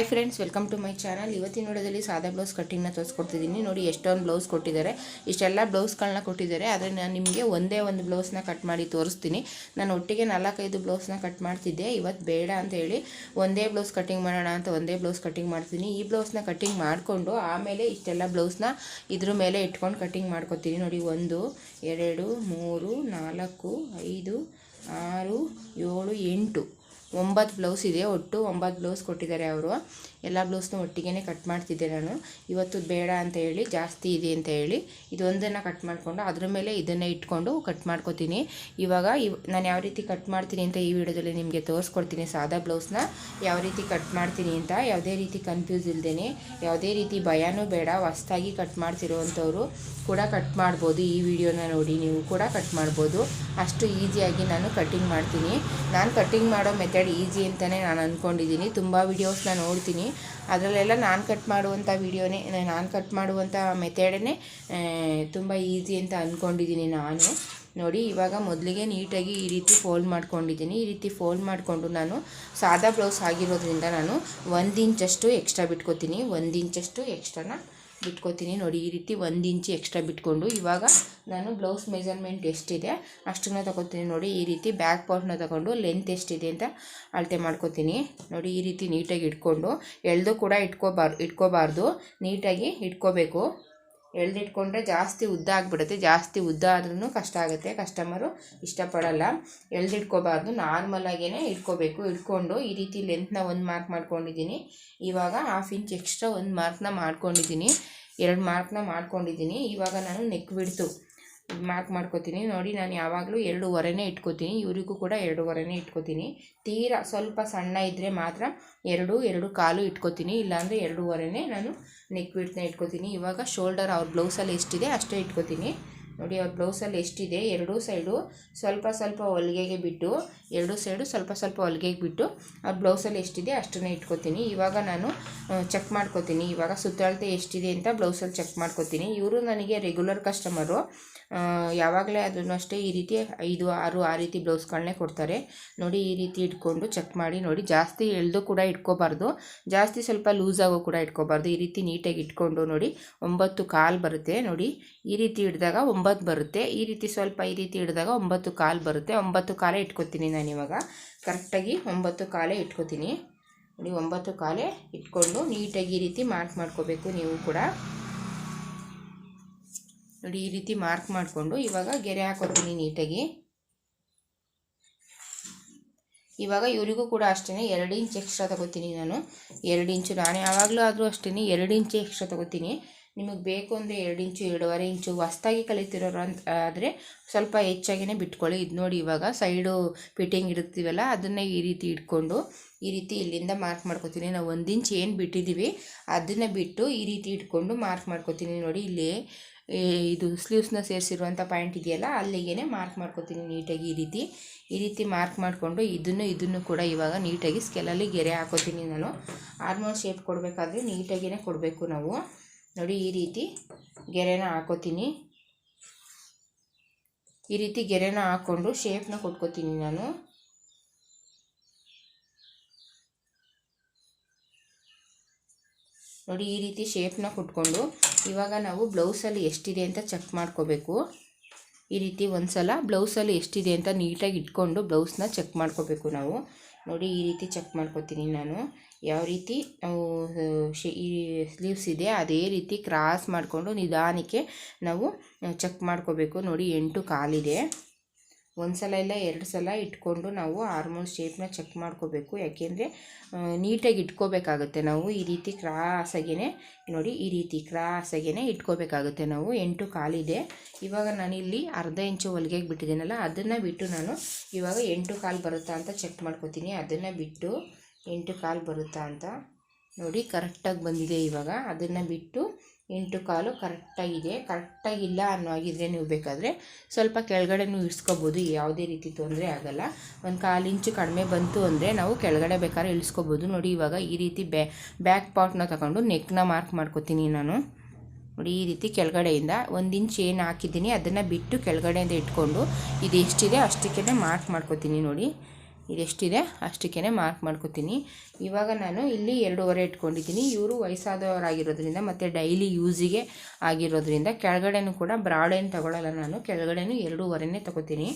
Hi friends welcome to my channel ಇವತ್ತಿನ ನೋಡೋದಲ್ಲಿ ಸಾದಾ ಬ್ಲೌಸ್ ಕಟ್ಟಿಂಗ್ನ ತೋರಿಸ್ಕೊಡ್ತಿದ್ದೀನಿ ನೋಡಿ, ಎಷ್ಟೊಂದು ಬ್ಲೌಸ್ ಕೊಟ್ಟಿದ್ದಾರೆ. ಇಷ್ಟೆಲ್ಲ ಬ್ಲೌಸ್ಗಳನ್ನ ಕೊಟ್ಟಿದ್ದಾರೆ. ಆದರೆ ನಾನು ನಿಮಗೆ ಒಂದೇ ಒಂದು ಬ್ಲೌಸ್ನ ಕಟ್ ಮಾಡಿ ತೋರಿಸ್ತೀನಿ. ನಾನು ಒಟ್ಟಿಗೆ ನಾಲ್ಕೈದು ಬ್ಲೌಸ್ನ ಕಟ್ ಮಾಡ್ತಿದ್ದೆ. ಇವತ್ತು ಬೇಡ ಅಂತ ಹೇಳಿ ಒಂದೇ ಬ್ಲೌಸ್ ಕಟ್ಟಿಂಗ್ ಮಾಡೋಣ ಅಂತ ಒಂದೇ ಬ್ಲೌಸ್ ಕಟ್ಟಿಂಗ್ ಮಾಡ್ತೀನಿ ಈ ಬ್ಲೌಸ್ನ ಕಟ್ಟಿಂಗ್ ಮಾಡಿಕೊಂಡು ಆಮೇಲೆ ಇಷ್ಟೆಲ್ಲ ಬ್ಲೌಸ್ನ ಇದ್ರ ಮೇಲೆ ಇಟ್ಕೊಂಡು ಕಟ್ಟಿಂಗ್ ಮಾಡ್ಕೊತೀನಿ. ನೋಡಿ, ಒಂದು, ಎರಡು, ಮೂರು, ನಾಲ್ಕು, ಐದು, ಆರು, ಏಳು, ಎಂಟು. ಒಂಬತ್ತು ಬ್ಲೌಸ್ ಇದೆ ಒಟ್ಟು ಒಂಬತ್ತು ಬ್ಲೌಸ್ ಕೊಟ್ಟಿದ್ದಾರೆ ಅವರು. ಎಲ್ಲ ಬ್ಲೌಸ್ನ ಒಟ್ಟಿಗೆ ಕಟ್ ಮಾಡ್ತಿದ್ದೆ ನಾನು. ಇವತ್ತು ಬೇಡ ಅಂತ ಹೇಳಿ, ಜಾಸ್ತಿ ಇದೆ ಅಂತ ಹೇಳಿ ಇದೊಂದನ್ನು ಕಟ್ ಮಾಡಿಕೊಂಡು ಅದ್ರ ಮೇಲೆ ಇದನ್ನು ಇಟ್ಕೊಂಡು ಕಟ್ ಮಾಡ್ಕೊತೀನಿ. ಇವಾಗ ಇವ್, ನಾನು ಯಾವ ರೀತಿ ಕಟ್ ಮಾಡ್ತೀನಿ ಅಂತ ಈ ವಿಡಿಯೋದಲ್ಲಿ ನಿಮಗೆ ತೋರಿಸ್ಕೊಡ್ತೀನಿ. ಸಾದಾ ಬ್ಲೌಸ್ನ ಯಾವ ರೀತಿ ಕಟ್ ಮಾಡ್ತೀನಿ ಅಂತ, ಯಾವುದೇ ರೀತಿ ಕನ್ಫ್ಯೂಸ್ ಇಲ್ದೇನೆ, ಯಾವುದೇ ರೀತಿ ಭಯನೂ ಬೇಡ, ಹೊಸ್ದಾಗಿ ಕಟ್ ಮಾಡ್ತಿರೋವಂಥವ್ರು ಕೂಡ ಕಟ್ ಮಾಡ್ಬೋದು. ಈ ವಿಡಿಯೋನ ನೋಡಿ ನೀವು ಕೂಡ ಕಟ್ ಮಾಡ್ಬೋದು. ಅಷ್ಟು ಈಸಿಯಾಗಿ ನಾನು ಕಟ್ಟಿಂಗ್ ಮಾಡ್ತೀನಿ. ನಾನು ಕಟ್ಟಿಂಗ್ ಮಾಡೋ ಮೆಥಡ್ ಈಸಿ ಅಂತಲೇ ನಾನು ಅಂದ್ಕೊಂಡಿದ್ದೀನಿ ತುಂಬ ವೀಡಿಯೋಸ್ನ ನೋಡ್ತೀನಿ. ಅದರಲ್ಲೆಲ್ಲ ನಾನು ಕಟ್ ಮಾಡುವಂಥ ವೀಡಿಯೋನೇ ನಾನು ಕಟ್ ಮಾಡುವಂಥ ಮೆಥಡನ್ನೇ ತುಂಬ ಈಸಿ ಅಂತ ಅಂದ್ಕೊಂಡಿದ್ದೀನಿ ನಾನು. ನೋಡಿ, ಇವಾಗ ಮೊದಲಿಗೆ ನೀಟಾಗಿ ಈ ರೀತಿ ಫೋಲ್ಡ್ ಮಾಡ್ಕೊಂಡಿದ್ದೀನಿ ಈ ರೀತಿ ಫೋಲ್ಡ್ ಮಾಡಿಕೊಂಡು ನಾನು ಸಾದಾ ಬ್ಲೌಸ್ ಆಗಿರೋದ್ರಿಂದ ನಾನು ಒಂದು ಇಂಚಷ್ಟು ಎಕ್ಸ್ಟ್ರಾ ಬಿಟ್ಕೋತೀನಿ. ಒಂದು ಇಂಚಷ್ಟು ಎಕ್ಸ್ಟ್ರಾನ ಬಿಟ್ಕೋತೀನಿ. ನೋಡಿ, ಈ ರೀತಿ ಒಂದು ಇಂಚು ಎಕ್ಸ್ಟ್ರಾ ಬಿಟ್ಕೊಂಡು ಇವಾಗ ನಾನು ಬ್ಲೌಸ್ ಮೆಜರ್ಮೆಂಟ್ ಎಷ್ಟಿದೆ ಅಷ್ಟನ್ನ ತಗೋತೀನಿ. ನೋಡಿ, ಈ ರೀತಿ ಬ್ಯಾಕ್ ಪಾರ್ಟ್ನ ತಗೊಂಡು ಲೆಂತ್ ಎಷ್ಟಿದೆ ಅಂತ ಅಳತೆ ಮಾಡ್ಕೋತೀನಿ. ನೋಡಿ, ಈ ರೀತಿ ನೀಟಾಗಿ ಇಟ್ಕೊಂಡು ಎಳ್ದು ಕೂಡ ಇಟ್ಕೋಬಾರ್, ಇಟ್ಕೋಬಾರ್ದು. ನೀಟಾಗಿ ಇಟ್ಕೋಬೇಕು. ಎಳ್ದಿಟ್ಕೊಂಡ್ರೆ ಜಾಸ್ತಿ ಉದ್ದ ಆಗಿಬಿಡುತ್ತೆ. ಜಾಸ್ತಿ ಉದ್ದ ಆದ್ರೂ ಕಷ್ಟ ಆಗುತ್ತೆ. ಕಸ್ಟಮರು ಇಷ್ಟಪಡಲ್ಲ. ಎಳ್ದಿಟ್ಕೋಬಾರ್ದು. ನಾರ್ಮಲಾಗೇ ಇಟ್ಕೋಬೇಕು. ಇಟ್ಕೊಂಡು ಈ ರೀತಿ ಲೆಂತ್ನ ಒಂದು ಮಾರ್ಕ್ ಮಾಡ್ಕೊಂಡಿದ್ದೀನಿ. ಇವಾಗ ಹಾಫ್ ಇಂಚ್ ಎಕ್ಸ್ಟ್ರಾ ಒಂದು ಮಾರ್ಕ್ನ ಮಾಡ್ಕೊಂಡಿದ್ದೀನಿ. ಎರಡು ಮಾರ್ಕ್ನ ಮಾಡ್ಕೊಂಡಿದ್ದೀನಿ. ಇವಾಗ ನಾನು ನೆಕ್ ಬಿಡ್ತು ಮಾರ್ಕ್ ಮಾಡ್ಕೋತೀನಿ. ನೋಡಿ ನಾನು ಯಾವಾಗಲೂ ಎರಡೂವರೆನೇ ಇಟ್ಕೋತೀನಿ. ಇವರಿಗೂ ಕೂಡ ಎರಡೂವರೆನೇ ಇಟ್ಕೋತೀನಿ. ತೀರಾ ಸ್ವಲ್ಪ ಸಣ್ಣ ಇದ್ದರೆ ಮಾತ್ರ ಎರಡು ಎರಡು ಕಾಲು ಇಟ್ಕೋತೀನಿ. ಇಲ್ಲಾಂದರೆ ಎರಡೂವರೆನೇ ನಾನು ನೆಕ್ ಬಿಡ್ತನ್ನ ಇಟ್ಕೋತೀನಿ. ಇವಾಗ ಶೋಲ್ಡರ್ ಅವ್ರ ಬ್ಲೌಸಲ್ಲಿ ಎಷ್ಟಿದೆ ಅಷ್ಟೇ ಇಟ್ಕೋತೀನಿ. ನೋಡಿ, ಅವ್ರ ಬ್ಲೌಸಲ್ಲಿ ಎಷ್ಟಿದೆ? ಎರಡೂ ಸೈಡು ಸ್ವಲ್ಪ ಸ್ವಲ್ಪ ಹೊಲಿಗೆಗೆ ಬಿಟ್ಟು, ಎರಡೂ ಸೈಡು ಸ್ವಲ್ಪ ಸ್ವಲ್ಪ ಹೊಲಿಗೆಗೆ ಬಿಟ್ಟು ಅವ್ರ ಬ್ಲೌಸಲ್ಲಿ ಎಷ್ಟಿದೆ ಅಷ್ಟನ್ನೇ ಇಟ್ಕೋತೀನಿ. ಇವಾಗ ನಾನು ಚೆಕ್ ಮಾಡ್ಕೋತೀನಿ. ಇವಾಗ ಸುತ್ತಳತೆ ಎಷ್ಟಿದೆ ಅಂತ ಬ್ಲೌಸಲ್ಲಿ ಚೆಕ್ ಮಾಡ್ಕೋತೀನಿ. ಇವರು ನನಗೆ ರೆಗ್ಯುಲರ್ ಕಸ್ಟಮರು ಯಾವಾಗಲೇ ಅದನ್ನು ಅಷ್ಟೇ ಈ ರೀತಿ ಐದು, ಆರು ಆ ರೀತಿ ಬ್ಲೌಸ್ಗಳನ್ನೇ ಕೊಡ್ತಾರೆ. ನೋಡಿ ಈ ರೀತಿ ಇಟ್ಕೊಂಡು ಚೆಕ್ ಮಾಡಿ ನೋಡಿ. ಜಾಸ್ತಿ ಎಳೆದು ಕೂಡ ಇಟ್ಕೋಬಾರ್ದು. ಜಾಸ್ತಿ ಸ್ವಲ್ಪ ಲೂಸ್ ಆಗೋ ಕೂಡ ಇಟ್ಕೋಬಾರ್ದು. ಈ ರೀತಿ ನೀಟಾಗಿ ಇಟ್ಕೊಂಡು ನೋಡಿ ಒಂಬತ್ತು ಕಾಲು ಬರುತ್ತೆ. ನೋಡಿ ಈ ರೀತಿ ಹಿಡಿದಾಗ ಒಂಬತ್ತು ಬರುತ್ತೆ. ಈ ರೀತಿ ಸ್ವಲ್ಪ ಈ ರೀತಿ ಹಿಡಿದಾಗ ಒಂಬತ್ತು ಕಾಲು ಬರುತ್ತೆ. ಒಂಬತ್ತು ಕಾಲೇ ಇಟ್ಕೋತೀನಿ ನಾನು ಇವಾಗ. ಕರೆಕ್ಟಾಗಿ ಒಂಬತ್ತು ಕಾಲೇ ಇಟ್ಕೋತೀನಿ. ನೋಡಿ ಒಂಬತ್ತು ಕಾಲೇ ಇಟ್ಕೊಂಡು ನೀಟಾಗಿ ಈ ರೀತಿ ಮಾರ್ಕ್ ಮಾಡ್ಕೋಬೇಕು ನೀವು ಕೂಡ. ನೋಡಿ ಈ ರೀತಿ ಮಾರ್ಕ್ ಮಾಡಿಕೊಂಡು ಇವಾಗ ಗೆರೆ ಹಾಕೋತೀನಿ ನೀಟಾಗಿ. ಇವಾಗ ಇವರಿಗೂ ಕೂಡ ಅಷ್ಟೇ ಎರಡು ಇಂಚ್ ಎಕ್ಸ್ಟ್ರಾ ತಗೋತೀನಿ ನಾನು. ಎರಡು ಇಂಚು ನಾನು ಯಾವಾಗಲೂ ಆದರೂ ಅಷ್ಟೇ ಎರಡು ಇಂಚು ಎಕ್ಸ್ಟ್ರಾ ತಗೋತೀನಿ. ನಿಮಗೆ ಬೇಕು ಅಂದರೆ ಎರಡು ಇಂಚು ಎರಡೂವರೆ ಇಂಚು ಹೊಸ್ದಾಗಿ ಕಲಿತಿರೋರು ಅಂತ ಆದರೆ ಸ್ವಲ್ಪ ಹೆಚ್ಚಾಗಿಯೇ ಬಿಟ್ಕೊಳ್ಳಿ. ಇದು ನೋಡಿ ಇವಾಗ ಸೈಡು ಫಿಟ್ಟಿಂಗ್ ಇಡ್ತೀವಲ್ಲ ಅದನ್ನೇ ಈ ರೀತಿ ಇಟ್ಕೊಂಡು ಈ ರೀತಿ ಇಲ್ಲಿಂದ ಮಾರ್ಕ್ ಮಾಡ್ಕೊತೀನಿ. ನಾವು ಒಂದು ಇಂಚ್ ಏನು ಬಿಟ್ಟಿದ್ದೀವಿ ಅದನ್ನು ಬಿಟ್ಟು ಈ ರೀತಿ ಇಟ್ಕೊಂಡು ಮಾರ್ಕ್ ಮಾಡ್ಕೊತೀನಿ ನೋಡಿ ಇಲ್ಲಿ. ಇದು ಸ್ಲೀವ್ಸ್ನ ಸೇರಿಸಿರುವಂಥ ಪಾಯಿಂಟ್ ಇದೆಯಲ್ಲ ಅಲ್ಲಿಗೆ ಮಾರ್ಕ್ ಮಾಡ್ಕೊತೀನಿ ನೀಟಾಗಿ ಈ ರೀತಿ. ಈ ರೀತಿ ಮಾರ್ಕ್ ಮಾಡಿಕೊಂಡು ಇದನ್ನು ಇದನ್ನು ಕೂಡ ಇವಾಗ ನೀಟಾಗಿ ಸ್ಕೆಲಲ್ಲಿ ಗೆರೆ ಹಾಕೋತೀನಿ ನಾನು. ಆರ್ಮೋಲ್ ಶೇಪ್ ಕೊಡಬೇಕಾದ್ರೆ ನೀಟಾಗಿಯೇ ಕೊಡಬೇಕು ನಾವು. ನೋಡಿ ಈ ರೀತಿ ಗೆರೆನ ಹಾಕೋತೀನಿ. ಈ ರೀತಿ ಗೆರೆನ ಹಾಕ್ಕೊಂಡು ಶೇಪ್ನ ಕೊಟ್ಕೋತೀನಿ ನಾನು. ನೋಡಿ, ಈ ರೀತಿ ಶೇಪ್ನ ಕೊಟ್ಕೊಂಡು ಇವಾಗ ನಾವು ಬ್ಲೌಸಲ್ಲಿ ಎಷ್ಟಿದೆ ಅಂತ ಚೆಕ್ ಮಾಡ್ಕೋಬೇಕು. ಈ ರೀತಿ ಒಂದು ಸಲ ಬ್ಲೌಸಲ್ಲಿ ಎಷ್ಟಿದೆ ಅಂತ ನೀಟಾಗಿ ಇಟ್ಕೊಂಡು ಬ್ಲೌಸ್ನ ಚೆಕ್ ಮಾಡ್ಕೋಬೇಕು ನಾವು. ನೋಡಿ, ಈ ರೀತಿ ಚೆಕ್ ಮಾಡ್ಕೋತೀನಿ ನಾನು. ಯಾವ ರೀತಿ ನಾವು ಈ ಸ್ಲೀವ್ಸ್ ಇದೆ, ಅದೇ ರೀತಿ ಕ್ರಾಸ್ ಮಾಡಿಕೊಂಡು ನಿಧಾನಕ್ಕೆ ನಾವು ಚೆಕ್ ಮಾಡ್ಕೋಬೇಕು. ನೋಡಿ, ಎಂಟು ಕಾಲಿದೆ. ಒಂದು ಸಲ ಇಲ್ಲ, ಎರಡು ಸಲ ಇಟ್ಕೊಂಡು ನಾವು ಹಾರ್ಮೋನ್ ಶೇಪ್ನ ಚೆಕ್ ಮಾಡ್ಕೋಬೇಕು. ಯಾಕೆಂದರೆ ನೀಟಾಗಿ ಇಟ್ಕೋಬೇಕಾಗುತ್ತೆ ನಾವು ಈ ರೀತಿ ಕ್ರಾಸಾಗೇ ನೋಡಿ, ಈ ರೀತಿ ಕ್ರಾಸಾಗೇ ಇಟ್ಕೋಬೇಕಾಗುತ್ತೆ ನಾವು. ಎಂಟು ಕಾಲಿದೆ. ಇವಾಗ ನಾನಿಲ್ಲಿ ಅರ್ಧ ಇಂಚು ಹೊಲಿಗೆಗೆ ಬಿಟ್ಟಿದ್ದೀನಲ್ಲ, ಅದನ್ನು ಬಿಟ್ಟು ನಾನು ಇವಾಗ ಎಂಟು ಕಾಲು ಬರುತ್ತಾ ಅಂತ ಚೆಕ್ ಮಾಡ್ಕೋತೀನಿ. ಅದನ್ನು ಬಿಟ್ಟು ಎಂಟು ಕಾಲು ಬರುತ್ತಾ ಅಂತ. ನೋಡಿ ಕರೆಕ್ಟಾಗಿ ಬಂದಿದೆ ಇವಾಗ. ಅದನ್ನು ಬಿಟ್ಟು ಎಂಟು ಕಾಲು ಕರೆಕ್ಟಾಗಿದೆ ಕರೆಕ್ಟಾಗಿಲ್ಲ ಅನ್ನೋ ಆಗಿದ್ರೆ ನೀವು ಬೇಕಾದರೆ ಸ್ವಲ್ಪ ಕೆಳಗಡೆ ನೀವು ಇಳಿಸ್ಕೋಬೋದು. ಯಾವುದೇ ರೀತಿ ತೊಂದರೆ ಆಗೋಲ್ಲ. ಒಂದು ಕಾಲು ಇಂಚು ಕಡಿಮೆ ಬಂತು ಅಂದರೆ ನಾವು ಕೆಳಗಡೆ ಬೇಕಾದ್ರೆ ಇಳಿಸ್ಕೋಬೋದು. ನೋಡಿ, ಇವಾಗ ಈ ರೀತಿ ಬ್ಯಾ, ಬ್ಯಾಕ್ ಪಾರ್ಟ್ನ ತಗೊಂಡು ನೆಕ್ನ ಮಾರ್ಕ್ ಮಾಡ್ಕೊತೀನಿ ನಾನು. ನೋಡಿ, ಈ ರೀತಿ ಕೆಳಗಡೆಯಿಂದ ಒಂದು ಇಂಚ್ ಏನು ಹಾಕಿದ್ದೀನಿ, ಅದನ್ನು ಬಿಟ್ಟು ಕೆಳಗಡೆಯಿಂದ ಇಟ್ಕೊಂಡು ಇದು ಎಷ್ಟಿದೆ ಅಷ್ಟಕ್ಕೆ ಮಾರ್ಕ್ ಮಾಡ್ಕೋತೀನಿ ನೋಡಿ. ಇದೆಷ್ಟಿದೆ ಅಷ್ಟಕ್ಕೇ ಮಾರ್ಕ್ ಮಾಡ್ಕೊತೀನಿ. ಇವಾಗ ನಾನು ಇಲ್ಲಿ ಎರಡೂವರೆ ಇಟ್ಕೊಂಡಿದ್ದೀನಿ. ಇವರು ವಯಸ್ಸಾದವರಾಗಿರೋದ್ರಿಂದ ಮತ್ತು ಡೈಲಿ ಯೂಸಿಗೆ ಆಗಿರೋದ್ರಿಂದ ಕೆಳಗಡೆನೂ ಕೂಡ ಬ್ರಾಡ್ ಏನು ತಗೊಳ್ಳಲ್ಲ ನಾನು. ಕೆಳಗಡೆನೂ ಎರಡೂವರೆನೇ ತಗೋತೀನಿ.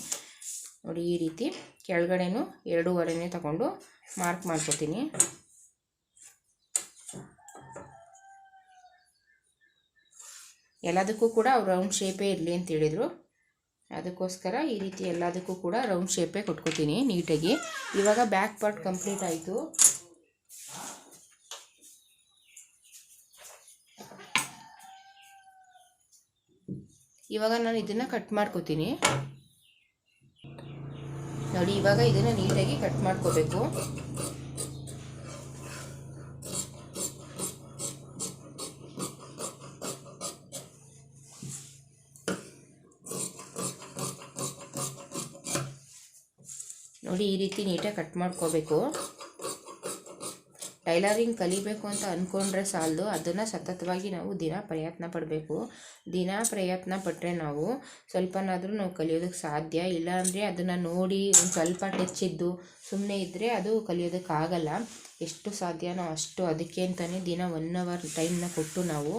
ನೋಡಿ ಈ ರೀತಿ ಕೆಳಗಡೆನೂ ಎರಡೂವರೆನೇ ತಗೊಂಡು ಮಾರ್ಕ್ ಮಾಡ್ಕೊತೀನಿ. ಎಲ್ಲದಕ್ಕೂ ಕೂಡ ಅವ್ರು ರೌಂಡ್ ಶೇಪೇ ಇರಲಿ ಅಂತ ಹೇಳಿದರು. ಅದಕ್ಕೋಸ್ಕರ ಈ ರೀತಿ ಎಲ್ಲದಕ್ಕೂ ಕೂಡ ರೌಂಡ್ ಶೇಪೇ ಕೊಟ್ಕೋತೀನಿ ನೀಟಾಗಿ. ಇವಾಗ ಬ್ಯಾಕ್ ಪಾರ್ಟ್ ಕಂಪ್ಲೀಟ್ ಆಯಿತು. ಇವಾಗ ನಾನು ಇದನ್ನು ಕಟ್ ಮಾಡ್ಕೋತೀನಿ. ನೋಡಿ, ಇವಾಗ ಇದನ್ನು ನೀಟಾಗಿ ಕಟ್ ಮಾಡ್ಕೋಬೇಕು. ನೋಡಿ ಈ ರೀತಿ ನೀಟಾಗಿ ಕಟ್ ಮಾಡ್ಕೋಬೇಕು. ಟೈಲರಿಂಗ್ ಕಲಿಬೇಕು ಅಂತ ಅಂದ್ಕೊಂಡ್ರೆ ಸಾಲದು. ಅದನ್ನು ಸತತವಾಗಿ ನಾವು ದಿನ ಪ್ರಯತ್ನ ಪಡಬೇಕು. ದಿನ ಪ್ರಯತ್ನ ಪಟ್ಟರೆ ನಾವು ಸ್ವಲ್ಪನಾದರೂ ನಾವು ಕಲಿಯೋದಕ್ಕೆ ಸಾಧ್ಯ. ಇಲ್ಲಾಂದರೆ ಅದನ್ನು ನೋಡಿ ಒಂದು ಸ್ವಲ್ಪ ಟಚ್ ಇದ್ದು ಸುಮ್ಮನೆ ಇದ್ದರೆ ಅದು ಕಲಿಯೋದಕ್ಕಾಗಲ್ಲ ಎಷ್ಟು ಸಾಧ್ಯನೋ ಅಷ್ಟು ಅದಕ್ಕೆ ಅಂತಲೇ ದಿನ ಒನ್ ಅವರ್ ಟೈಮ್ನ ಕೊಟ್ಟು ನಾವು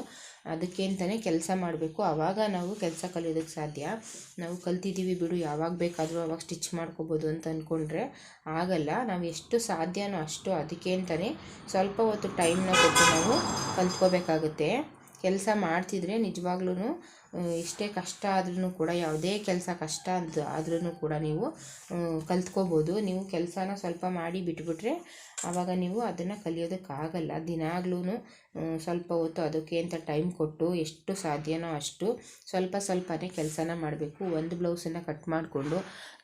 ಅದಕ್ಕೆ ಅಂತಲೇ ಕೆಲಸ ಮಾಡಬೇಕು. ಆವಾಗ ನಾವು ಕೆಲಸ ಕಲಿಯೋದಕ್ಕೆ ಸಾಧ್ಯ. ನಾವು ಕಲ್ತಿದ್ದೀವಿ ಬಿಡು, ಯಾವಾಗ ಬೇಕಾದರೂ ಅವಾಗ ಸ್ಟಿಚ್ ಮಾಡ್ಕೋಬೋದು ಅಂತ ಅಂದ್ಕೊಂಡ್ರೆ ಆಗಲ್ಲ. ನಾವು ಎಷ್ಟು ಸಾಧ್ಯನೋ ಅಷ್ಟು ಅದಕ್ಕೆ ಅಂತಲೇ ಸ್ವಲ್ಪ ಹೊತ್ತು ಟೈಮ್ನ ಕೊಟ್ಟು ನಾವು ಕಲ್ತ್ಕೋಬೇಕಾಗುತ್ತೆ. ಕೆಲಸ ಮಾಡ್ತಿದ್ರೆ ನಿಜವಾಗ್ಲೂ ಎಷ್ಟೇ ಕಷ್ಟ ಆದ್ರೂ ಕೂಡ, ಯಾವುದೇ ಕೆಲಸ ಕಷ್ಟ ಅಂತ ಆದ್ರೂ ಕೂಡ ನೀವು ಕಲ್ತ್ಕೋಬೋದು. ನೀವು ಕೆಲಸನ ಸ್ವಲ್ಪ ಮಾಡಿ ಬಿಟ್ಬಿಟ್ರೆ ಆವಾಗ ನೀವು ಅದನ್ನು ಕಲಿಯೋದಕ್ಕಾಗಲ್ಲ. ದಿನಾಗ್ಲೂ ಸ್ವಲ್ಪ ಹೊತ್ತು ಅದಕ್ಕೆ ಅಂತ ಟೈಮ್ ಕೊಟ್ಟು, ಎಷ್ಟು ಸಾಧ್ಯನೋ ಅಷ್ಟು ಸ್ವಲ್ಪ ಸ್ವಲ್ಪನೇ ಕೆಲಸನ ಮಾಡಬೇಕು. ಒಂದು ಬ್ಲೌಸನ್ನು ಕಟ್ ಮಾಡಿಕೊಂಡು,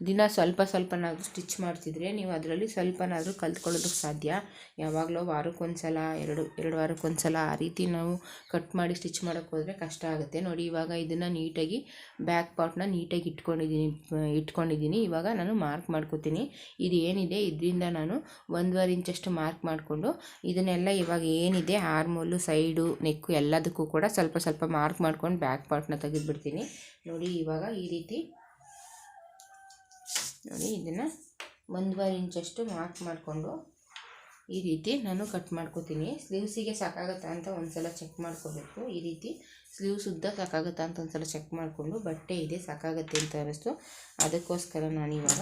ದಿನ ಸ್ವಲ್ಪ ಸ್ವಲ್ಪನಾದರೂ ಸ್ಟಿಚ್ ಮಾಡ್ತಿದ್ರೆ ನೀವು ಅದರಲ್ಲಿ ಸ್ವಲ್ಪನಾದರೂ ಕಲ್ತ್ಕೊಳ್ಳೋದಕ್ಕೆ ಸಾಧ್ಯ. ಯಾವಾಗಲೋ ವಾರಕ್ಕೊಂದ್ಸಲ, ಎರಡು ಎರಡು ವಾರಕ್ಕೊಂದ್ಸಲ ಆ ರೀತಿ ನಾವು ಕಟ್ ಮಾಡಿ ಸ್ಟಿಚ್ ಮಾಡೋಕ್ಕೋದ್ರೆ ಕಷ್ಟ ಆಗುತ್ತೆ. ನೋಡಿ, ಇವಾಗ ಇದನ್ನು ನೀಟಾಗಿ ಬ್ಯಾಕ್ ಪಾರ್ಟ್ನ ನೀಟಾಗಿ ಇಟ್ಕೊಂಡಿದ್ದೀನಿ ಇಟ್ಕೊಂಡಿದ್ದೀನಿ ಇವಾಗ ನಾನು ಮಾರ್ಕ್ ಮಾಡ್ಕೋತೀನಿ. ಇದು ಏನಿದೆ? ಇದರಿಂದ ನಾನು ಒಂದೂವರೆ ಇಂಚಷ್ಟು ಮಾರ್ಕ್ ಮಾಡಿಕೊಂಡು ಇದನ್ನೆಲ್ಲ ಇವಾಗ ಏನಿದೆ? ಹಾರ್ಮೋಲು ಸೈಡು ನೆಕ್ಕು ಎಲ್ಲದಕ್ಕೂ ಕೂಡ ಸ್ವಲ್ಪ ಸ್ವಲ್ಪ ಮಾರ್ಕ್ ಮಾಡ್ಕೊಂಡು ಬ್ಯಾಕ್ ಪಾರ್ಟ್ನ ತೆಗೆದುಬಿಡ್ತೀನಿ. ನೋಡಿ, ಇವಾಗ ಈ ರೀತಿ ನೋಡಿ, ಇದನ್ನು ಒಂದೂವರೆ ಇಂಚಷ್ಟು ಮಾರ್ಕ್ ಮಾಡಿಕೊಂಡು ಈ ರೀತಿ ನಾನು ಕಟ್ ಮಾಡ್ಕೋತೀನಿ. ಸ್ಲೀವ್ಸಿಗೆ ಸಾಕಾಗುತ್ತಾ ಅಂತ ಒಂದು ಸಲ ಚೆಕ್ ಮಾಡ್ಕೋಬೇಕು. ಈ ರೀತಿ ಸ್ಲೀವ್ಸ್ ಸುದ್ದ ಸಾಕಾಗುತ್ತಾ ಅಂತ ಒಂದ್ಸಲ ಚೆಕ್ ಮಾಡಿಕೊಂಡು ಬಟ್ಟೆ ಇದೆ, ಸಾಕಾಗುತ್ತೆ ಅಂತ ಅನ್ನಿಸ್ತು. ಅದಕ್ಕೋಸ್ಕರ ನಾನು ಇವಾಗ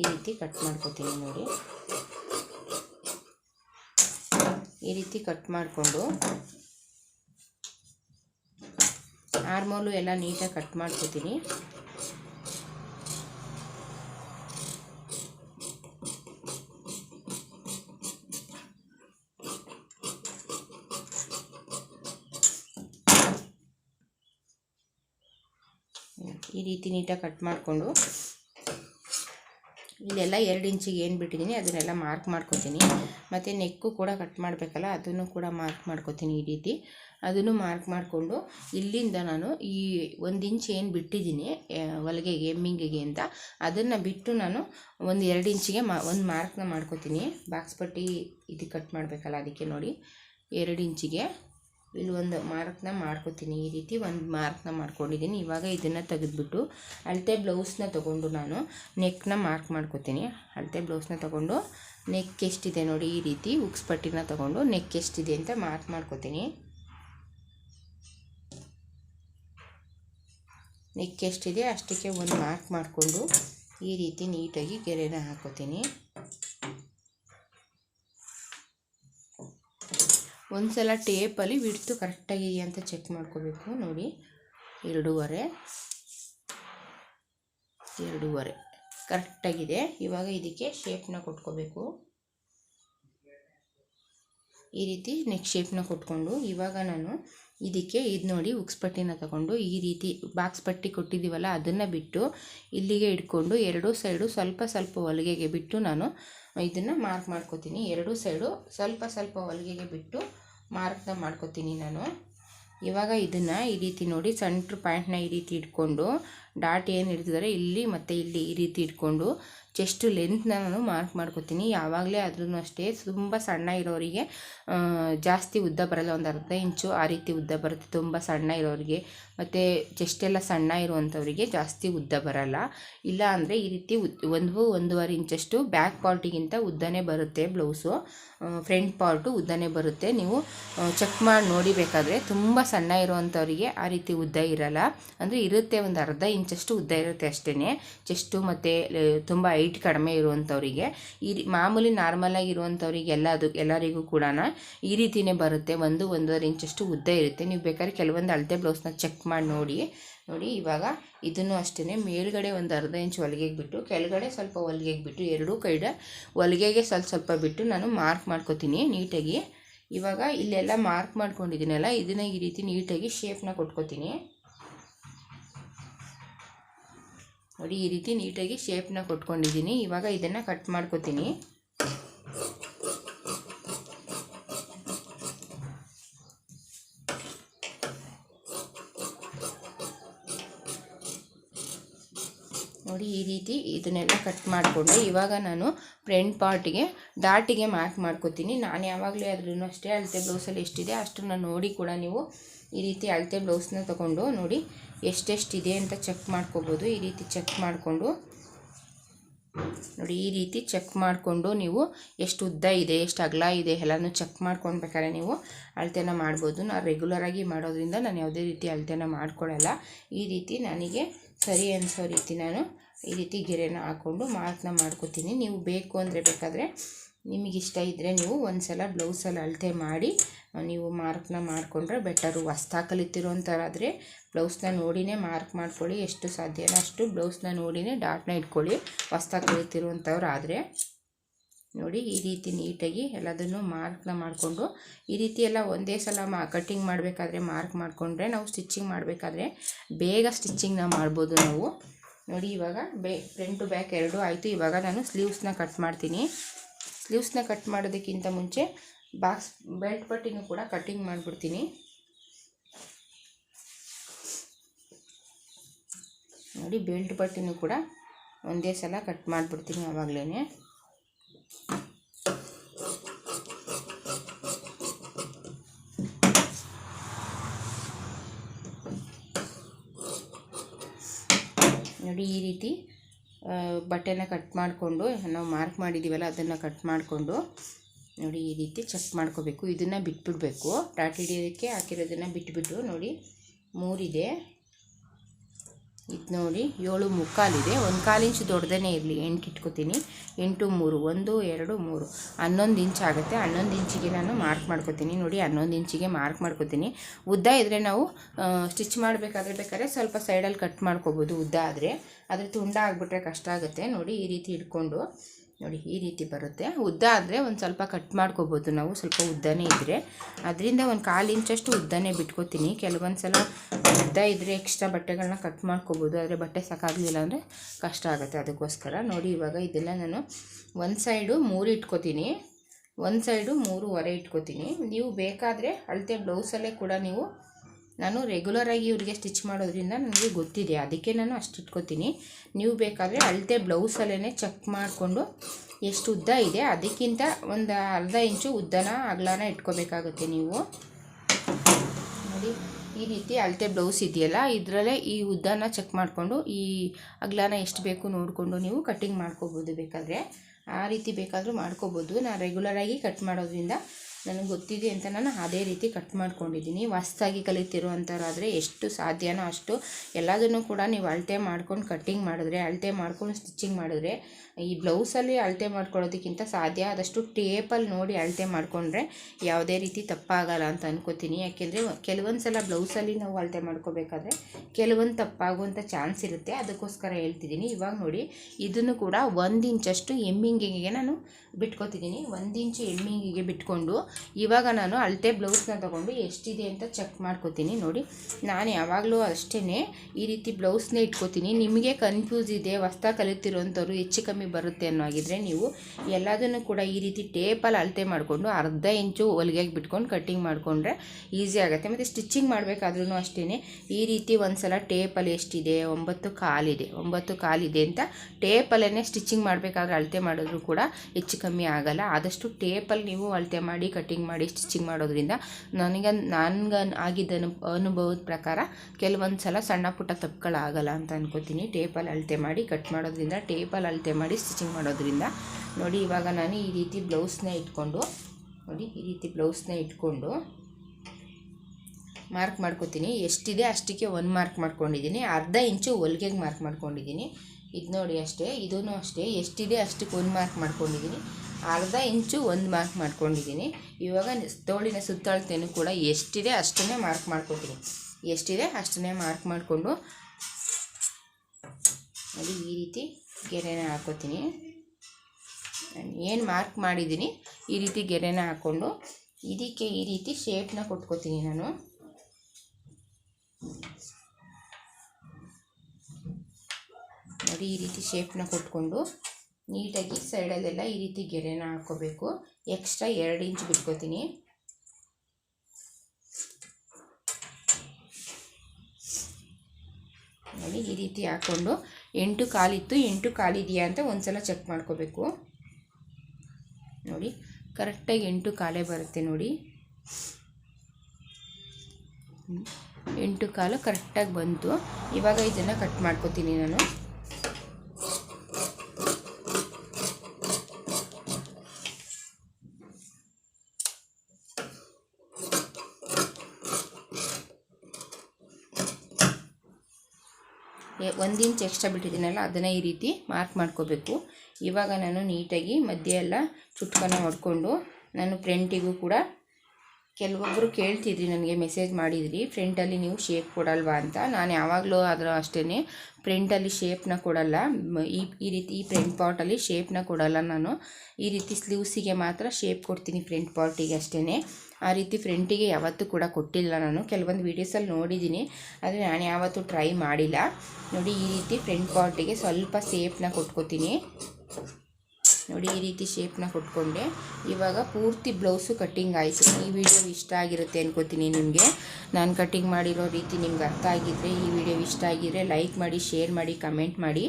ಈ ರೀತಿ ಕಟ್ ಮಾಡ್ಕೋತೀನಿ ನೋಡಿ. ಈ ರೀತಿ ಕಟ್ ಮಾಡಿಕೊಂಡು ಆರ್ಮೋಲು ಎಲ್ಲ ನೀಟಾಗಿ ಕಟ್ ಮಾಡ್ಕೋತೀನಿ ಈ ರೀತಿ ನೀಟಾಗಿ ಕಟ್ ಮಾಡಿಕೊಂಡು, ಇಲ್ಲೆಲ್ಲ ಎರಡು ಇಂಚಿಗೆ ಏನು ಬಿಟ್ಟಿದ್ದೀನಿ ಅದನ್ನೆಲ್ಲ ಮಾರ್ಕ್ ಮಾಡ್ಕೊತೀನಿ. ಮತ್ತು ನೆಕ್ಕು ಕೂಡ ಕಟ್ ಮಾಡಬೇಕಲ್ಲ, ಅದನ್ನು ಕೂಡ ಮಾರ್ಕ್ ಮಾಡ್ಕೊತೀನಿ ಈ ರೀತಿ. ಅದನ್ನು ಮಾರ್ಕ್ ಮಾಡಿಕೊಂಡು, ಇಲ್ಲಿಂದ ನಾನು ಈ ಒಂದು ಇಂಚ್ ಏನು ಬಿಟ್ಟಿದ್ದೀನಿ ಹೊಲಿಗೆಗೆ ಎಮ್ಮಿಂಗಿಗೆ ಅಂತ, ಅದನ್ನು ಬಿಟ್ಟು ನಾನು ಒಂದು ಎರಡು ಇಂಚಿಗೆ ಮಾ, ಒಂದು ಮಾರ್ಕ್ನ ಮಾಡ್ಕೊತೀನಿ. ಬಾಕ್ಸ್ ಪಟ್ಟಿ ಇದು ಕಟ್ ಮಾಡಬೇಕಲ್ಲ, ಅದಕ್ಕೆ ನೋಡಿ. ಎರಡು ಇಂಚಿಗೆ. ಇಲ್ಲಿ ಒಂದು ಮಾರ್ಕ್ನ ಮಾಡ್ಕೋತೀನಿ. ಈ ರೀತಿ ಒಂದು ಮಾರ್ಕ್ನ ಮಾಡ್ಕೊಂಡಿದ್ದೀನಿ. ಇವಾಗ ಇದನ್ನು ತೆಗೆದುಬಿಟ್ಟು ಅಳತೆ ಬ್ಲೌಸ್ನ ತೊಗೊಂಡು ನಾನು ನೆಕ್ನ ಮಾರ್ಕ್ ಮಾಡ್ಕೋತೀನಿ. ಅಳತೆ ಬ್ಲೌಸ್ನ ತೊಗೊಂಡು ನೆಕ್ ಎಷ್ಟಿದೆ ನೋಡಿ, ಈ ರೀತಿ ಉಕ್ಸ್ ಪಟ್ಟಿನ ತೊಗೊಂಡು ನೆಕ್ ಎಷ್ಟಿದೆ ಅಂತ ಮಾರ್ಕ್ ಮಾಡ್ಕೊತೀನಿ. ನೆಕ್ ಎಷ್ಟಿದೆ ಅಷ್ಟಕ್ಕೆ ಒಂದು ಮಾರ್ಕ್ ಮಾಡಿಕೊಂಡು ಈ ರೀತಿ ನೀಟಾಗಿ ಗೆರೆನ ಹಾಕೋತೀನಿ. ಒಂದು ಸಲ ಟೇಪಲ್ಲಿ ಬಿಡ್ತು ಕರೆಕ್ಟಾಗಿ ಅಂತ ಚೆಕ್ ಮಾಡ್ಕೋಬೇಕು. ನೋಡಿ, ಎರಡೂವರೆ. ಎರಡೂವರೆ. ಕರೆಕ್ಟಾಗಿದೆ ಇವಾಗ ಇದಕ್ಕೆ ಶೇಪ್ನ ಕೊಟ್ಕೋಬೇಕು. ಈ ರೀತಿ ನೆಕ್ ಶೇಪ್ನ ಕೊಟ್ಕೊಂಡು ಇವಾಗ ನಾನು ಇದಕ್ಕೆ ಇದು ನೋಡಿ ಉಕ್ಸ್ ಪಟ್ಟಿನ ತಗೊಂಡು ಈ ರೀತಿ ಬಾಕ್ಸ್ ಪಟ್ಟಿ ಕೊಟ್ಟಿದ್ದೀವಲ್ಲ ಅದನ್ನು ಬಿಟ್ಟು ಇಲ್ಲಿಗೆ ಇಟ್ಕೊಂಡು ಎರಡೂ ಸೈಡು ಸ್ವಲ್ಪ ಸ್ವಲ್ಪ ಹೊಲಿಗೆಗೆ ಬಿಟ್ಟು ನಾನು ಇದನ್ನು ಮಾರ್ಕ್ ಮಾಡ್ಕೋತೀನಿ. ಎರಡೂ ಸೈಡು ಸ್ವಲ್ಪ ಸ್ವಲ್ಪ ಹೊಲಿಗೆಗೆ ಬಿಟ್ಟು ಮಾರ್ಕ್ನ ಮಾಡ್ಕೋತೀನಿ ನಾನು. ಇವಾಗ ಇದನ್ನು ಈ ರೀತಿ ನೋಡಿ ಸೆಂಟ್ರ್ ಪಾಯಿಂಟ್ನ ಈ ರೀತಿ ಇಟ್ಕೊಂಡು ಡಾಟ್ ಏನು ಇಡ್ತಿದ್ದಾರೆ ಇಲ್ಲಿ ಮತ್ತು ಇಲ್ಲಿ ಈ ರೀತಿ ಇಟ್ಕೊಂಡು ಚೆಸ್ಟ್ ಲೆಂತ್ನ ನಾನು ಮಾರ್ಕ್ ಮಾಡ್ಕೊತೀನಿ. ಯಾವಾಗಲೇ ಆದ್ರೂ ಅಷ್ಟೇ ತುಂಬ ಸಣ್ಣ ಇರೋರಿಗೆ ಜಾಸ್ತಿ ಉದ್ದ ಬರಲ್ಲ, ಒಂದು ಅರ್ಧ ಇಂಚು ಆ ರೀತಿ ಉದ್ದ ಬರುತ್ತೆ. ತುಂಬ ಸಣ್ಣ ಇರೋರಿಗೆ, ಮತ್ತು ಚೆಸ್ಟ್ ಎಲ್ಲ ಸಣ್ಣ ಇರುವಂಥವ್ರಿಗೆ ಜಾಸ್ತಿ ಉದ್ದ ಬರಲ್ಲ. ಇಲ್ಲ ಅಂದರೆ ಈ ರೀತಿ ಒಂದು ಒಂದೂವರೆ ಇಂಚಷ್ಟು ಬ್ಯಾಕ್ ಪಾರ್ಟಿಗಿಂತ ಉದ್ದನೇ ಬರುತ್ತೆ ಬ್ಲೌಸು ಫ್ರಂಟ್ ಪಾರ್ಟು ಉದ್ದನೇ ಬರುತ್ತೆ. ನೀವು ಚೆಕ್ ಮಾಡಿ ನೋಡಿ ಬೇಕಾದರೆ ತುಂಬ ಸಣ್ಣ ಇರುವಂಥವರಿಗೆ ಆ ರೀತಿ ಉದ್ದ ಇರಲ್ಲ. ಅಂದರೆ ಇರುತ್ತೆ ಒಂದು ಅರ್ಧ ಇಂಚಷ್ಟು ಉದ್ದ ಇರುತ್ತೆ ಅಷ್ಟೇ ಚೆಸ್ಟು ಮತ್ತು ತುಂಬ ಹೈಟ್ ಕಡಿಮೆ ಇರುವಂಥವರಿಗೆ ಈ ಮಾಮೂಲಿ ನಾರ್ಮಲಾಗಿ ಎಲ್ಲ ಅದು ಎಲ್ಲರಿಗೂ ಕೂಡ ಈ ರೀತಿಯೇ ಬರುತ್ತೆ. ಒಂದು, ಒಂದೂವರೆ ಇಂಚಷ್ಟು ಉದ್ದ ಇರುತ್ತೆ. ನೀವು ಬೇಕಾದ್ರೆ ಕೆಲವೊಂದು ಅಳತೆ ಬ್ಲೌಸ್ನ ಚೆಕ್ ಮಾಡಿ ನೋಡಿ. ನೋಡಿ, ಇವಾಗ ಇದನ್ನು ಅಷ್ಟೇ ಮೇಲ್ಗಡೆ ಒಂದು ಅರ್ಧ ಇಂಚ್ ಹೊಲಿಗೆಗೆ ಬಿಟ್ಟು, ಕೆಳಗಡೆ ಸ್ವಲ್ಪ ಹೊಲಿಗೆಗೆ ಬಿಟ್ಟು, ಎರಡೂ ಕೈಡ ಹೊಲಿಗೆಗೆ ಸ್ವಲ್ಪ ಸ್ವಲ್ಪ ಬಿಟ್ಟು ನಾನು ಮಾರ್ಕ್ ಮಾಡ್ಕೊತೀನಿ ನೀಟಾಗಿ. ಇವಾಗ ಇಲ್ಲೆಲ್ಲ ಮಾರ್ಕ್ ಮಾಡ್ಕೊಂಡಿದ್ದೀನಲ್ಲ, ಇದನ್ನು ಈ ರೀತಿ ನೀಟಾಗಿ ಶೇಪ್ನ ಕೊಟ್ಕೋತೀನಿ. ನೋಡಿ ಈ ರೀತಿ ನೀಟಾಗಿ ಶೇಪ್ನ ಕೊಟ್ಕೊಂಡಿದ್ದೀನಿ. ಇವಾಗ ಇದನ್ನು ಕಟ್ ಮಾಡ್ಕೊತೀನಿ. ನೋಡಿ ಈ ರೀತಿ ಇದನ್ನೆಲ್ಲ ಕಟ್ ಮಾಡಿಕೊಂಡೆ. ಇವಾಗ ನಾನು ಫ್ರಂಟ್ ಪಾರ್ಟಿಗೆ ಡಾಟಿಗೆ ಮಾರ್ಕ್ ಮಾಡ್ಕೊತೀನಿ. ನಾನು ಯಾವಾಗಲೂ ಅದ್ರೂ ಅಷ್ಟೇ ಅಳತೆ ಬ್ಲೌಸಲ್ಲಿ ಎಷ್ಟಿದೆ ಅಷ್ಟನ್ನು ನೋಡಿ ಕೂಡ ನೀವು ಈ ರೀತಿ ಅಳತೆ ಬ್ಲೌಸ್ನ ತಗೊಂಡು ನೋಡಿ ಎಷ್ಟೆಷ್ಟಿದೆ ಅಂತ ಚೆಕ್ ಮಾಡ್ಕೋಬೋದು. ಈ ರೀತಿ ಚೆಕ್ ಮಾಡಿಕೊಂಡು ನೋಡಿ ಈ ರೀತಿ ಚೆಕ್ ಮಾಡಿಕೊಂಡು ನೀವು ಎಷ್ಟು ಉದ್ದ ಇದೆ, ಎಷ್ಟು ಅಗಲ ಇದೆ ಎಲ್ಲನೂ ಚೆಕ್ ಮಾಡ್ಕೊಳ್ಬೇಕಾದ್ರೆ ನೀವು ಅಳತೆನ ಮಾಡ್ಬೋದು. ನಾನು ರೆಗ್ಯುಲರಾಗಿ ಮಾಡೋದ್ರಿಂದ ನಾನು ಯಾವುದೇ ರೀತಿ ಅಳತೆನ ಮಾಡ್ಕೊಳ್ಳಲ್ಲ ಈ ರೀತಿ ನನಗೆ ಸರಿ ಅನಿಸೋ ರೀತಿ ನಾನು ಈ ರೀತಿ ಗೆರೆನ ಹಾಕ್ಕೊಂಡು ಮಾರ್ಕ್ನ ಮಾಡ್ಕೊತೀನಿ. ನೀವು ಬೇಕು ಅಂದರೆ ಬೇಕಾದರೆ ನಿಮಗಿಷ್ಟ ಇದ್ದರೆ ನೀವು ಒಂದು ಸಲ ಬ್ಲೌಸಲ್ಲಿ ಅಳತೆ ಮಾಡಿ, ನೀವು ಮಾರ್ಕ್ನ ಮಾಡಿಕೊಂಡ್ರೆ ಬೆಟರು. ಹೊಸ್ದಾಗಿ ಕಲಿತಿರೋಂಥವ್ರಾದರೆ ಬ್ಲೌಸ್ನ ನೋಡಿನೇ ಮಾರ್ಕ್ ಮಾಡ್ಕೊಳ್ಳಿ. ಎಷ್ಟು ಸಾಧ್ಯನೋ ಅಷ್ಟು ಬ್ಲೌಸ್ನ ನೋಡಿನೇ ಡಾಟ್ನ ಇಟ್ಕೊಳ್ಳಿ. ಹೊಸ್ತ್ದಾಗಿ ಕಲಿತಿರೋ ಅಂಥವ್ರು ಆದರೆ ನೋಡಿ ಈ ರೀತಿ ನೀಟಾಗಿ ಎಲ್ಲದನ್ನು ಮಾರ್ಕ್ನ ಮಾಡಿಕೊಂಡು, ಈ ರೀತಿ ಎಲ್ಲ ಒಂದೇ ಸಲ ಮಾ, ಕಟ್ಟಿಂಗ್ ಮಾಡಬೇಕಾದ್ರೆ ಮಾರ್ಕ್ ಮಾಡಿಕೊಂಡ್ರೆ ನಾವು ಸ್ಟಿಚ್ಚಿಂಗ್ ಮಾಡಬೇಕಾದ್ರೆ ಬೇಗ ಸ್ಟಿಚ್ಚಿಂಗ್ನ ಮಾಡ್ಬೋದು ನಾವು. ನೋಡಿ ಇವಾಗ ಬೇ, ಫ್ರಂಟು ಬ್ಯಾಕ್ ಎರಡೂ ಆಯಿತು. ಇವಾಗ ನಾನು ಸ್ಲೀವ್ಸ್ನ ಕಟ್ ಮಾಡ್ತೀನಿ. ಸ್ಲೀವ್ಸ್ನ ಕಟ್ ಮಾಡೋದಕ್ಕಿಂತ ಮುಂಚೆ ಬಾಕ್ಸ್, ಬೆಲ್ಟ್ ಪಟ್ಟಿನೂ ಕೂಡ ಕಟ್ಟಿಂಗ್ ಮಾಡಿಬಿಡ್ತೀನಿ. ನೋಡಿ ಬೆಲ್ಟ್ ಪಟ್ಟಿನೂ ಕೂಡ ಒಂದೇ ಸಲ ಕಟ್ ಮಾಡಿಬಿಡ್ತೀನಿ ಆವಾಗಲೇ ನೋಡಿ ಈ ರೀತಿ ಬಟ್ಟೆನ ಕಟ್ ಮಾಡಿಕೊಂಡು ನಾವು ಮಾರ್ಕ್ ಮಾಡಿದ್ದೀವಲ್ಲ ಅದನ್ನು ಕಟ್ ಮಾಡಿಕೊಂಡು, ನೋಡಿ ಈ ರೀತಿ ಚೆಕ್ ಮಾಡ್ಕೋಬೇಕು. ಇದನ್ನು ಬಿಟ್ಬಿಡಬೇಕು. ಟಾಟ್ ಹಿಡಿಯೋದಕ್ಕೆ ಹಾಕಿರೋದನ್ನು ಬಿಟ್ಬಿಟ್ಟು ನೋಡಿ, ಮೂರಿದೆ. ಇದು ನೋಡಿ, ಏಳು ಮುಕ್ಕಾಲಿದೆ. ಒಂದು ಕಾಲು ಇಂಚು ದೊಡ್ಡದೇ ಇರಲಿ. ಎಂಟು ಇಟ್ಕೋತೀನಿ. ಎಂಟು, ಮೂರು. ಒಂದು, ಎರಡು, ಮೂರು. ಹನ್ನೊಂದು ಇಂಚ್ ಆಗುತ್ತೆ. ಹನ್ನೊಂದು ಇಂಚಿಗೆ ನಾನು ಮಾರ್ಕ್ ಮಾಡ್ಕೋತೀನಿ. ನೋಡಿ, ಹನ್ನೊಂದು ಇಂಚಿಗೆ ಮಾರ್ಕ್ ಮಾಡ್ಕೋತೀನಿ. ಉದ್ದ ಇದ್ದರೆ ನಾವು ಸ್ಟಿಚ್ ಮಾಡಬೇಕಾದ್ರೆ ಬೇಕಾದ್ರೆ ಸ್ವಲ್ಪ ಸೈಡಲ್ಲಿ ಕಟ್ ಮಾಡ್ಕೋಬೋದು ಉದ್ದ ಆದರೆ. ಆದರೆ ತುಂಡ ಆಗಿಬಿಟ್ರೆ ಕಷ್ಟ ಆಗುತ್ತೆ. ನೋಡಿ, ಈ ರೀತಿ ಇಟ್ಕೊಂಡು. ನೋಡಿ, ಈ ರೀತಿ ಬರುತ್ತೆ. ಉದ್ದ ಆದರೆ ಒಂದು ಸ್ವಲ್ಪ ಕಟ್ ಮಾಡ್ಕೋಬೋದು ನಾವು. ಸ್ವಲ್ಪ ಉದ್ದನೇ ಇದ್ದರೆ ಅದರಿಂದ ಒಂದು ಕಾಲು ಇಂಚಷ್ಟು ಉದ್ದನೇ ಬಿಟ್ಕೋತೀನಿ. ಕೆಲವೊಂದು ಸಲ ಉದ್ದ ಇದ್ದರೆ ಎಕ್ಸ್ಟ್ರಾ ಬಟ್ಟೆಗಳನ್ನ ಕಟ್ ಮಾಡ್ಕೋಬೋದು. ಆದರೆ ಬಟ್ಟೆ ಸಾಕಾಗಲಿಲ್ಲ ಅಂದರೆ ಕಷ್ಟ ಆಗುತ್ತೆ ಅದಕ್ಕೋಸ್ಕರ. ನೋಡಿ, ಇವಾಗ ಇದೆಲ್ಲ ನಾನು ಒಂದು ಸೈಡು ಮೂರು ಇಟ್ಕೋತೀನಿ. ಒಂದು ಸೈಡು ಮೂರುವರೆ ಇಟ್ಕೋತೀನಿ. ನೀವು ಬೇಕಾದರೆ ಅಳತೆ ಬ್ಲೌಸಲ್ಲೇ ಕೂಡ ನೀವು ನಾನು ರೆಗ್ಯುಲರಾಗಿ ಇವ್ರಿಗೆ ಸ್ಟಿಚ್ ಮಾಡೋದ್ರಿಂದ ನನಗೆ ಗೊತ್ತಿದೆ. ಅದಕ್ಕೆ ನಾನು ಅಷ್ಟು ಇಟ್ಕೋತೀನಿ. ನೀವು ಬೇಕಾದರೆ ಅಳತೆ ಬ್ಲೌಸಲ್ಲೇ ಚೆಕ್ ಮಾಡಿಕೊಂಡು ಎಷ್ಟು ಉದ್ದ ಇದೆ, ಅದಕ್ಕಿಂತ ಒಂದು ಅರ್ಧ ಇಂಚು ಉದ್ದನ ಅಗಲನ ಇಟ್ಕೋಬೇಕಾಗುತ್ತೆ ನೀವು. ನೋಡಿ, ಈ ರೀತಿ ಅಳತೆ ಬ್ಲೌಸ್ ಇದೆಯಲ್ಲ, ಇದರಲ್ಲೇ ಈ ಉದ್ದನ ಚೆಕ್ ಮಾಡಿಕೊಂಡು ಈ ಅಗಲನ ಎಷ್ಟು ಬೇಕು ನೋಡಿಕೊಂಡು ನೀವು ಕಟ್ಟಿಂಗ್ ಮಾಡ್ಕೋಬೋದು ಬೇಕಾದರೆ. ಆ ರೀತಿ ಬೇಕಾದರೂ ಮಾಡ್ಕೋಬೋದು. ನಾನು ರೆಗ್ಯುಲರಾಗಿ ಕಟ್ ಮಾಡೋದ್ರಿಂದ ನನಗೆ ಗೊತ್ತಿದೆ ಅಂತ ನಾನು ಅದೇ ರೀತಿ ಕಟ್ ಮಾಡ್ಕೊಂಡಿದ್ದೀನಿ. ಹೊಸ್ದಾಗಿ ಕಲಿತಿರುವಂಥವ್ರಾದರೆ ಎಷ್ಟು ಸಾಧ್ಯನೋ ಅಷ್ಟು ಎಲ್ಲದನ್ನು ಕೂಡ ನೀವು ಅಳತೆ ಮಾಡ್ಕೊಂಡು ಕಟ್ಟಿಂಗ್ ಮಾಡಿದ್ರೆ, ಅಳತೆ ಮಾಡ್ಕೊಂಡು ಸ್ಟಿಚಿಂಗ್ ಮಾಡಿದ್ರೆ, ಈ ಬ್ಲೌಸಲ್ಲಿ ಅಳತೆ ಮಾಡ್ಕೊಳ್ಳೋದಕ್ಕಿಂತ ಸಾಧ್ಯ ಆದಷ್ಟು ಟೇಪಲ್ಲಿ ನೋಡಿ ಅಳತೆ ಮಾಡಿಕೊಂಡ್ರೆ ಯಾವುದೇ ರೀತಿ ತಪ್ಪಾಗಲ್ಲ ಅಂತ ಅನ್ಕೋತೀನಿ. ಯಾಕೆಂದರೆ ಕೆಲವೊಂದು ಸಲ ಬ್ಲೌಸಲ್ಲಿ ನಾವು ಅಳತೆ ಮಾಡ್ಕೋಬೇಕಾದ್ರೆ ಕೆಲವೊಂದು ತಪ್ಪಾಗುವಂಥ ಚಾನ್ಸ್ ಇರುತ್ತೆ. ಅದಕ್ಕೋಸ್ಕರ ಹೇಳ್ತಿದ್ದೀನಿ. ಇವಾಗ ನೋಡಿ, ಇದನ್ನು ಕೂಡ ಒಂದು ಇಂಚಷ್ಟು ಎಮ್ಮಿಂಗಿಗೆ ನಾನು ಬಿಟ್ಕೊತಿದ್ದೀನಿ. ಒಂದು ಇಂಚು ಎಮ್ಮಿಂಗಿಗೆ ಬಿಟ್ಕೊಂಡು ಇವಾಗ ನಾನು ಅಳತೆ ಬ್ಲೌಸ್ನ ತೊಗೊಂಡು ಎಷ್ಟಿದೆ ಅಂತ ಚೆಕ್ ಮಾಡ್ಕೋತೀನಿ ನೋಡಿ. ನಾನು ಯಾವಾಗಲೂ ಅಷ್ಟೇ ಈ ರೀತಿ ಬ್ಲೌಸ್ನ ಇಟ್ಕೋತೀನಿ. ನಿಮಗೆ ಕನ್ಫ್ಯೂಸ್ ಇದೆ ಹೊಸ್ದಾಗಿ ಕಲಿತಿರೋಂಥವ್ರು ಹೆಚ್ಚು ಕಮ್ಮಿ ಬರುತ್ತೆ ಅನ್ನೋ ಆಗಿದ್ರೆ ನೀವು ಎಲ್ಲದನ್ನು ಕೂಡ ಈ ರೀತಿ ಟೇಪಲ್ಲಿ ಅಳತೆ ಮಾಡಿಕೊಂಡು ಅರ್ಧ ಇಂಚು ಹೊಲಿಗೆಗೆ ಬಿಟ್ಕೊಂಡು ಕಟ್ಟಿಂಗ್ ಮಾಡಿಕೊಂಡ್ರೆ ಈಸಿ ಆಗುತ್ತೆ. ಮತ್ತು ಸ್ಟಿಚ್ಚಿಂಗ್ ಮಾಡಬೇಕಾದ್ರೂ ಅಷ್ಟೇ ಈ ರೀತಿ ಒಂದು ಸಲ ಟೇಪಲ್ಲಿ ಎಷ್ಟಿದೆ, ಒಂಬತ್ತು ಕಾಲಿದೆ ಒಂಬತ್ತು ಕಾಲಿದೆ ಅಂತ ಟೇಪಲ್ಲೇ ಸ್ಟಿಚ್ಚಿಂಗ್ ಮಾಡಬೇಕಾದ್ರೆ ಅಳತೆ ಮಾಡಿದ್ರು ಕೂಡ ಹೆಚ್ಚು ಕಮ್ಮಿ ಆಗಲ್ಲ. ಆದಷ್ಟು ಟೇಪಲ್ಲಿ ನೀವು ಅಳತೆ ಮಾಡಿ ಕಟ್ಟಿಂಗ್ ಮಾಡಿ ಸ್ಟಿಚಿಂಗ್ ಮಾಡೋದ್ರಿಂದ ನನಗೆ ನನಗೆ ಆಗಿದ್ದ ಅನು, ಅನುಭವದ ಪ್ರಕಾರ ಕೆಲವೊಂದು ಸಲ ಸಣ್ಣ ಪುಟ್ಟ ತಪ್ಪುಗಳಾಗಲ್ಲ ಅಂತ ಅನ್ಕೋತೀನಿ. ಟೇಪಲ್ಲಿ ಅಳತೆ ಮಾಡಿ, ಕಟ್ ಮಾಡೋದ್ರಿಂದ ಟೇಪಲ್ಲಿ ಅಳತೆ ಮಾಡಿ, ಸ್ಟಿಚಿಂಗ್ ಮಾಡೋದ್ರಿಂದ. ನೋಡಿ, ಇವಾಗ ನಾನು ಈ ರೀತಿ ಬ್ಲೌಸ್ನ ಇಟ್ಕೊಂಡು, ನೋಡಿ, ಈ ರೀತಿ ಬ್ಲೌಸ್ನ ಇಟ್ಕೊಂಡು ಮಾರ್ಕ್ ಮಾಡ್ಕೊತೀನಿ. ಎಷ್ಟಿದೆ ಅಷ್ಟಕ್ಕೆ ಒಂದು ಮಾರ್ಕ್ ಮಾಡ್ಕೊಂಡಿದ್ದೀನಿ. ಅರ್ಧ ಇಂಚು ಹೊಲಿಗೆಗೆ ಮಾರ್ಕ್ ಮಾಡ್ಕೊಂಡಿದ್ದೀನಿ. ಇದು ನೋಡಿ ಅಷ್ಟೇ ಇದೂ ಅಷ್ಟೇ, ಎಷ್ಟಿದೆ ಅಷ್ಟಕ್ಕೆ ಒಂದು ಮಾರ್ಕ್ ಮಾಡ್ಕೊಂಡಿದ್ದೀನಿ ಅರ್ಧ ಇಂಚು ಒಂದು ಮಾರ್ಕ್ ಮಾಡ್ಕೊಂಡಿದ್ದೀನಿ ಇವಾಗ ತೋಳಿನ ಸುತ್ತಾಳ್ತೇನು ಕೂಡ ಎಷ್ಟಿದೆ ಅಷ್ಟನ್ನೇ ಮಾರ್ಕ್ ಮಾಡ್ಕೊತೀನಿ. ಎಷ್ಟಿದೆ ಅಷ್ಟನ್ನೇ ಮಾರ್ಕ್ ಮಾಡಿಕೊಂಡು ಅದು ಈ ರೀತಿ ಗೆರೆನ ಹಾಕೋತೀನಿ. ಏನು ಮಾರ್ಕ್ ಮಾಡಿದ್ದೀನಿ ಈ ರೀತಿ ಗೆರೆನ ಹಾಕ್ಕೊಂಡು ಇದಕ್ಕೆ ಈ ರೀತಿ ಶೇಪ್ನ ಕೊಟ್ಕೋತೀನಿ ನಾನು. ನೋಡಿ, ಈ ರೀತಿ ಶೇಪ್ನ ಕೊಟ್ಕೊಂಡು ನೀಟಾಗಿ ಸೈಡಲ್ಲೆಲ್ಲ ಈ ರೀತಿ ಗೆರೆನ ಹಾಕ್ಕೋಬೇಕು. ಎಕ್ಸ್ಟ್ರಾ ಎರಡು ಇಂಚ್ ಬಿಟ್ಕೋತೀನಿ. ನೋಡಿ, ಈ ರೀತಿ ಹಾಕ್ಕೊಂಡು ಎಂಟು ಕಾಲಿತ್ತು ಎಂಟು ಕಾಲಿದೆಯಾ ಅಂತ ಒಂದ್ಸಲ ಚೆಕ್ ಮಾಡ್ಕೋಬೇಕು. ನೋಡಿ ಕರೆಕ್ಟಾಗಿ ಎಂಟು ಕಾಲೇ ಬರುತ್ತೆ ನೋಡಿ. ಎಂಟು ಕಾಲು ಕರೆಕ್ಟಾಗಿ ಬಂತು. ಇವಾಗ ಇದನ್ನು ಕಟ್ ಮಾಡ್ಕೋತೀನಿ ನಾನು. ಒಂದು ಇಂಚ್ ಎಕ್ಸ್ಟ್ರಾ ಬಿಟ್ಟಿದ್ದೀನಲ್ಲ, ಅದನ್ನು ಈ ರೀತಿ ಮಾರ್ಕ್ ಮಾಡ್ಕೋಬೇಕು. ಇವಾಗ ನಾನು ನೀಟಾಗಿ ಮಧ್ಯೆ ಎಲ್ಲ ಚುಟ್ಕನ ಹೊಡ್ಕೊಂಡು ನಾನು ಫ್ರೆಂಟಿಗೂ ಕೂಡ ಕೆಲವೊಬ್ಬರು ಕೇಳ್ತಿದ್ರಿ, ನನಗೆ ಮೆಸೇಜ್ ಮಾಡಿದ್ರಿ, ಫ್ರೆಂಟಲ್ಲಿ ನೀವು ಶೇಪ್ ಕೊಡಲ್ವಾ ಅಂತ. ನಾನು ಯಾವಾಗಲೂ ಅದರ ಅಷ್ಟೇ ಪ್ರಿಂಟಲ್ಲಿ ಶೇಪ್ನ ಕೊಡಲ್ಲ ಈ ಈ ರೀತಿ, ಈ ಪ್ರಿಂಟ್ ಪಾಟಲ್ಲಿ ಶೇಪ್ನ ಕೊಡಲ್ಲ ನಾನು. ಈ ರೀತಿ ಸ್ಲೀವ್ಸಿಗೆ ಮಾತ್ರ ಶೇಪ್ ಕೊಡ್ತೀನಿ ಫ್ರಂಟ್ ಪಾರ್ಟಿಗೆ ಅಷ್ಟೇ ಆ ರೀತಿ ಫ್ರೆಂಡಿಗೆ ಯಾವತ್ತೂ ಕೂಡ ಕೊಟ್ಟಿಲ್ಲ ನಾನು. ಕೆಲವೊಂದು ವೀಡಿಯೋಸಲ್ಲಿ ನೋಡಿದ್ದೀನಿ, ಆದರೆ ನಾನು ಯಾವತ್ತೂ ಟ್ರೈ ಮಾಡಿಲ್ಲ. ನೋಡಿ, ಈ ರೀತಿ ಫ್ರಂಟ್ ಪಾರ್ಟಿಗೆ ಸ್ವಲ್ಪ ಸೇಫ್ನ ಕೊಟ್ಕೋತೀನಿ. ನೋಡಿ ಈ ರೀತಿ ಶೇಪ್ನ ಕೊಟ್ಕೊಂಡೆ. ಇವಾಗ ಪೂರ್ತಿ ಬ್ಲೌಸು ಕಟ್ಟಿಂಗ್ ಆಯಿತು. ಈ ವಿಡಿಯೋ ಇಷ್ಟ ಆಗಿರುತ್ತೆ ಅನ್ಕೋತೀನಿ ನಿಮಗೆ. ನಾನು ಕಟ್ಟಿಂಗ್ ಮಾಡಿರೋ ರೀತಿ ನಿಮ್ಗೆ ಅರ್ಥ ಆಗಿದ್ದರೆ ಈ ವಿಡಿಯೋ ಇಷ್ಟ ಆಗಿದ್ರೆ ಲೈಕ್ ಮಾಡಿ, ಶೇರ್ ಮಾಡಿ, ಕಮೆಂಟ್ ಮಾಡಿ.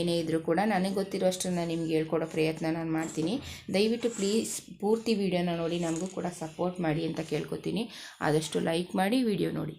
ಏನೇ ಇದ್ದರೂ ಕೂಡ ನನಗೆ ಗೊತ್ತಿರೋಷ್ಟು ನಾನು ನಿಮ್ಗೆ ಹೇಳ್ಕೊಡೋ ಪ್ರಯತ್ನ ನಾನು ಮಾಡ್ತೀನಿ. ದಯವಿಟ್ಟು ಪ್ಲೀಸ್ ಪೂರ್ತಿ ವಿಡಿಯೋನ ನೋಡಿ, ನಮಗೂ ಕೂಡ ಸಪೋರ್ಟ್ ಮಾಡಿ ಅಂತ ಕೇಳ್ಕೊತೀನಿ. ಆದಷ್ಟು ಲೈಕ್ ಮಾಡಿ, ವಿಡಿಯೋ ನೋಡಿ.